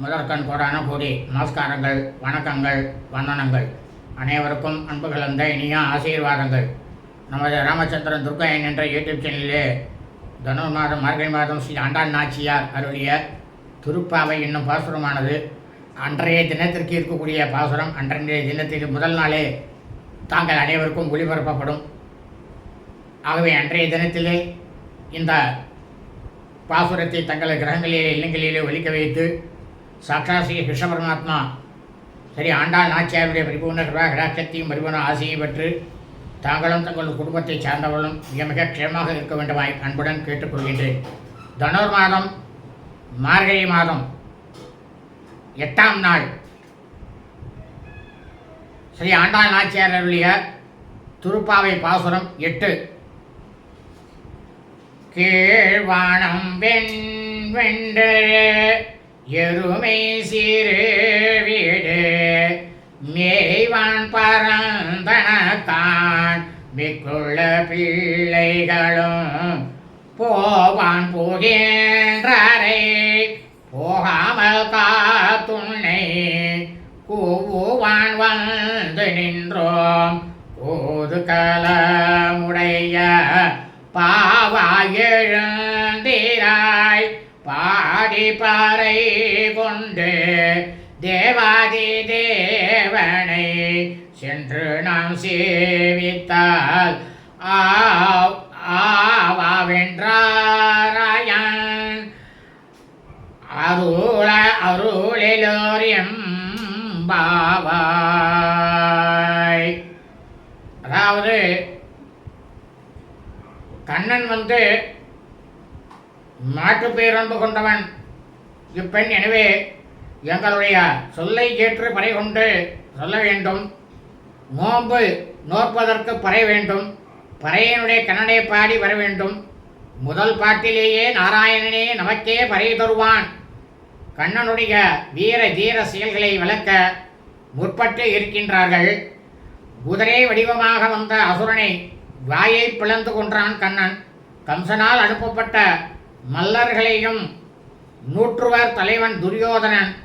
முதற்கண் கோடான கூடி நமஸ்காரங்கள் வணக்கங்கள் வந்தனங்கள். அனைவருக்கும் அன்பு கலந்த இனிய ஆசீர்வாதங்கள். நமது ராமச்சந்திரன் துர்காயன் என்ற யூடியூப் சேனலிலே தனுர் மாதம் மார்கழி மாதம் ஸ்ரீ ஆண்டாள் நாச்சியார் அருளிய திருப்பாவை என்னும் பாசுரமானது அன்றைய தினத்திற்கு இருக்கக்கூடிய பாசுரம் அன்றைய தினத்தில் முதல் நாளே தாங்கள் அனைவருக்கும் ஒளிபரப்பப்படும். ஆகவே அன்றைய தினத்திலே இந்த பாசுரத்தை தங்கள் கிரகங்களிலே இல்லங்களிலே ஒலிக்க வைத்து சாட்சாத் ஸ்ரீ கிருஷ்ண பரமாத்மா சரி ஆண்டாள் நாச்சியாருடைய பரிபூர்ண கிருபா கடாட்சத்தையும் பரிபூர்ண ஆசையை பெற்று தாங்களும் தங்கள் குடும்பத்தை சார்ந்தவர்களும் மிக மிக க்ஷேமாக இருக்க வேண்டுமாய் அன்புடன் கேட்டுக்கொள்கின்றேன் தனுர் மாதம் மார்கழி மாதம் எட்டாம் நாள். ஸ்ரீ ஆண்டாள் நாச்சியார் அருளிய திருப்பாவை பாசுரம் எட்டு. கீழ்வானம் வெண் வென்று எருமை சிறு வீடு மேய்வான் பரந்தனத்தான். மிக்குள்ள பிள்ளைகளும் போவான் போகின்றாரை. போகாமல் காத்துண்ணை கூவான் வந்து நின்றோம். ஓது கலமுடைய பாவாயெழும் பாடி பாறை கொண்டு தேவாதி தேவனை சென்று நாம் சேவித்தால் ஆ- ஆவாவென்றாராயன். அருள அருளிலோரியம் பாவாய் அதாவது கண்ணன் வந்து மாட்டுப் பேரன்பு கொண்டவன். இப்பெண் எனவே எங்களுடைய சொல்லை ஏற்று பறை கொண்டு சொல்ல வேண்டும். நோன்பு நோற்பதற்கு பறை வேண்டும். பறையனுடைய கண்ணனை பாடி வர வேண்டும். முதல் பாட்டிலேயே நாராயணனே நமக்கே பறை தருவான். கண்ணனுடைய வீர தீர செயல்களை விளக்க முற்பட்டு இருக்கின்றார்கள். குதிரை வடிவமாக வந்த அசுரனை வாயை பிளந்து கொன்றான் கண்ணன். கம்சனால் அனுப்பப்பட்ட மல்லர்களையும் நூற்றுவர் தலைவன் துரியோதனன்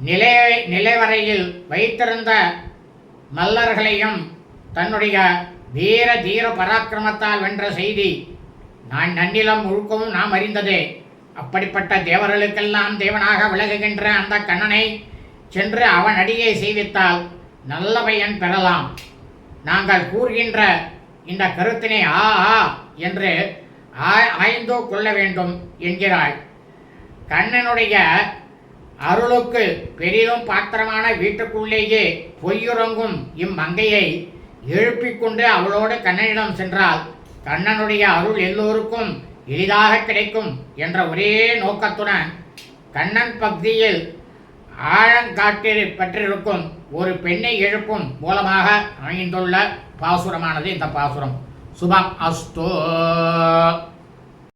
நிலை நிலைவரையில் வைத்திருந்த மல்லர்களையும் தன்னுடைய வீர தீர பராக்கிரமத்தால் வென்ற செய்தி நான் நன்னிலம் முழுக்கவும் நாம் அறிந்ததே. அப்படிப்பட்ட தேவர்களுக்கெல்லாம் தேவனாக விலகுகின்ற அந்த கண்ணனை சென்று அவன் அடியை செய்வித்தால் நல்ல பயன் பெறலாம். நாங்கள் கூறுகின்ற இந்த கருத்தினை ஆ ஆ என்று ஆ- ஆய்ந்து கொள்ள வேண்டும் என்கிறாள். கண்ணனுடைய அருளுக்கு பெரிதும் பாத்திரமான வீட்டுக்குள்ளேயே பொய்யுறங்கும் இம்மங்கையை எழுப்பிக் கொண்டு அவளோடு கண்ணனிடம் சென்றால் கண்ணனுடைய அருள் எல்லோருக்கும் எளிதாக கிடைக்கும் என்ற ஒரே நோக்கத்துடன் கண்ணன் பக்தியில் ஆழங்காட்டி பற்றிருக்கும் ஒரு பெண்ணை எழுப்பும் மூலமாக அமைந்துள்ள பாசுரமானது இந்த பாசுரம். சுபம் அஸ்தோ.